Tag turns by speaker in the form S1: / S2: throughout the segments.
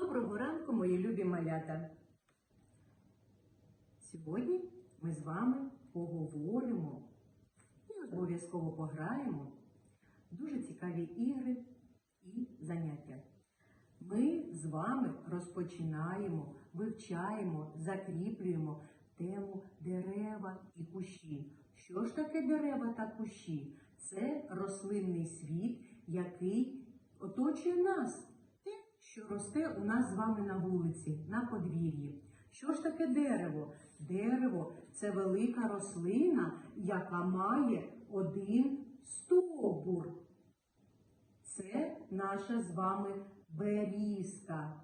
S1: Доброго ранку, мої любі малята. Сьогодні ми з вами поговоримо і обов'язково пограємо дуже цікаві ігри і заняття. Ми з вами розпочинаємо, вивчаємо, закріплюємо тему дерева і кущі. Що ж таке дерева та кущі? Це рослинний світ, який оточує нас. Що росте у нас з вами на вулиці, на подвір'ї. Що ж таке дерево? Дерево це велика рослина, яка має один стовбур. Це наша з вами берізка.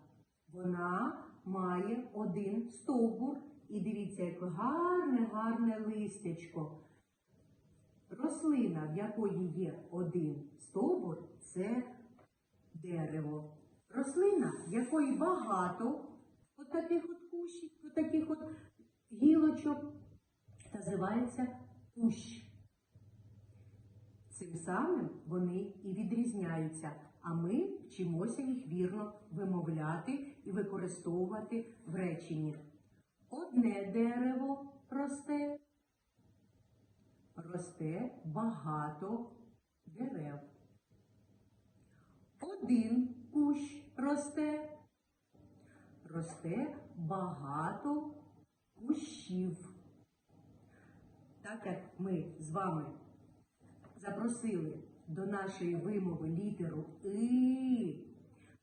S1: Вона має один стовбур. І дивіться, яке гарне, гарне листячко. Рослина, в якої є один стовбур, це дерево. Рослина, якої багато от таких от кущів, от таких от гілочок, називається кущ. Цим самим вони і відрізняються, а ми вчимося їх вірно вимовляти і використовувати в реченні. Одне дерево росте, росте багато дерев. Один кущ росте, росте багато кущів. Так як ми з вами запросили до нашої вимови літеру И,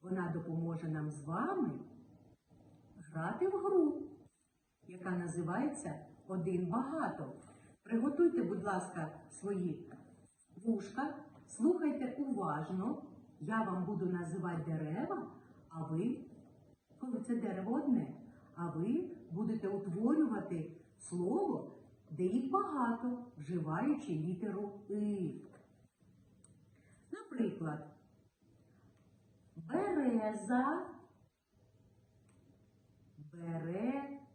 S1: вона допоможе нам з вами грати в гру, яка називається Один багато. Приготуйте, будь ласка, свої вушка, слухайте уважно. Я вам буду називати дерева, а ви, коли це дерево одне, а ви будете утворювати слово, де їх багато, вживаючи літеру И. Наприклад, береза, берези,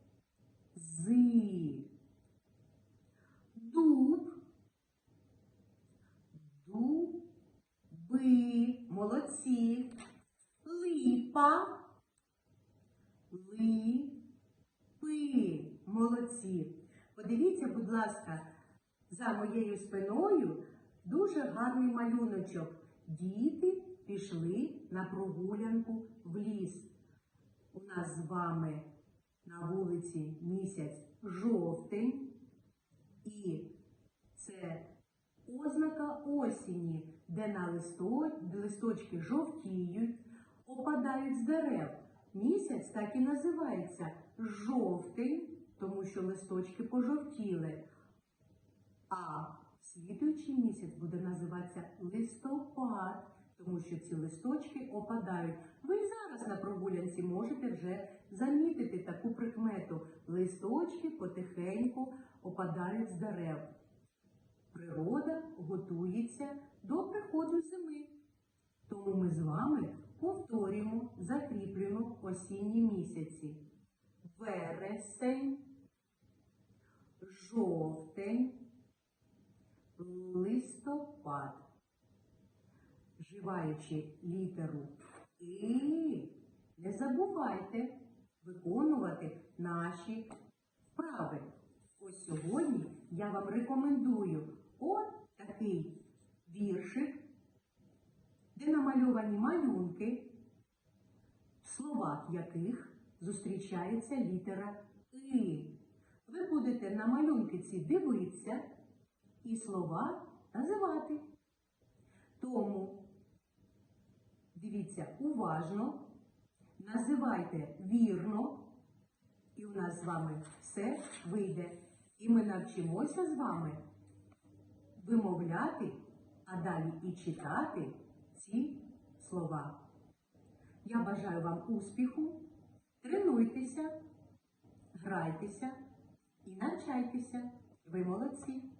S1: молодці, липа, липи, молодці. Подивіться, будь ласка, за моєю спиною дуже гарний малюночок. Діти пішли на прогулянку в ліс. У нас з вами на вулиці місяць жовтень, і це ознака осені, де на листо... листочки жовтіють, опадають з дерев. Місяць так і називається жовтень, тому що листочки пожовтіли. А слідуючий місяць буде називатися листопад, тому що ці листочки опадають. Ви зараз на прогулянці можете вже замітити таку прикмету. Листочки потихеньку опадають з дерев. Природа готується до приходу зими. Тому ми з вами повторюємо, закріплюємо осінні місяці. Вересень, жовтень, листопад. Вживаючи літеру І, не забувайте виконувати наші вправи. Ось сьогодні я вам рекомендую от такий віршик, де намальовані малюнки, в словах яких зустрічається літера И. Ви будете на малюнки ці дивитися і слова називати. Тому дивіться уважно, називайте вірно, і у нас з вами все вийде. І ми навчимося з вами вимовляти, а далі і читати ці слова. Я бажаю вам успіху, тренуйтеся, грайтеся і навчайтеся. Ви молодці!